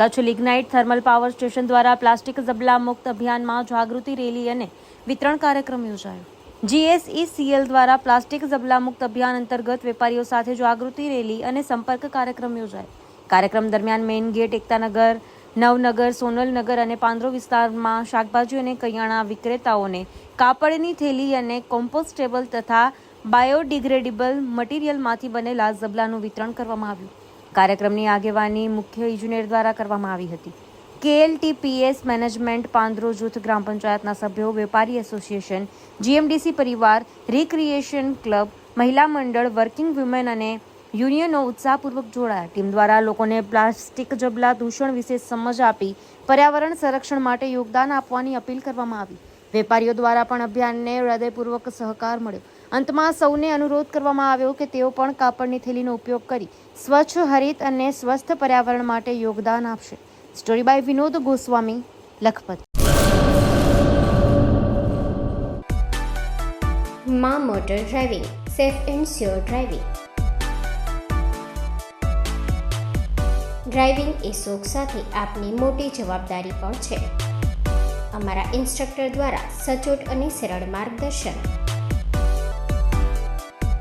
Kutch lignite thermal power station દ્વારા plastic ઝબલા મુક્ત અભિયાનમાં જાગૃતિ રેલી અને વિતરણ કાર્યક્રમ યોજાયો. જીએસઈસીએલ દ્વારા પ્લાસ્ટિક ઝબલા મુક્ત અભિયાન અંતર્ગત વેપારીઓ સાથે જાગૃતિ રેલી અને સંપર્ક કાર્યક્રમ યોજાયો. કાર્યક્રમ દરમિયાન મેઇન ગેટ, એકતાનગર, નવનગર, સોનલનગર અને પાંદરો વિસ્તારમાં શાકભાજી અને કરિયાણા વિક્રેતાઓને કાપડની થેલી અને કોમ્પોસ્ટેબલ તથા બાયોડિગ્રેડેબલ મટીરિયલમાંથી બનેલા ઝબલાનું વિતરણ કરવામાં આવ્યું. કાર્યક્રમની આગેવાની મુખ્ય ઇજનેર દ્વારા કરવામાં આવી હતી. કેએલટીપીએસ મેનેજમેન્ટ પાંદરો જૂથ ગ્રામ પંચાયતના સભ્યો, વેપારી એસોસિએશન, જીએમડીસી પરિવાર, રિક્રિએશન ક્લબ, મહિલા મંડળ, વર્કિંગ વુમેન અને યુનિયનો ઉત્સાહપૂર્વક જોડાયા. ટીમ દ્વારા લોકોને પ્લાસ્ટિક જબલા દૂષણ વિશે સમજ આપી પર્યાવરણ સંરક્ષણ માટે યોગદાન આપવાની અપીલ કરવામાં આવી. વેપારીઓ દ્વારા પણ અભિયાનને હૃદયપૂર્વક સહકાર મળ્યો. અંતમાં સૌને અનુરોધ કરવામાં આવ્યો કે તેઓ પણ કાપડની થેલીનો ઉપયોગ કરી સ્વચ્છ, હરિત અને સ્વસ્થ પર્યાવરણ માટે યોગદાન આપશે. Story by Vinod Goswami, Lakhpat. માં motor driving, safe and sure driving. Driving એ શોખ સાથે આપની મોટી જવાબદારી પણ છે. અમારા ઇન્સ્ટ્રક્ટર દ્વારા સચોટ અને સરળ માર્ગદર્શન.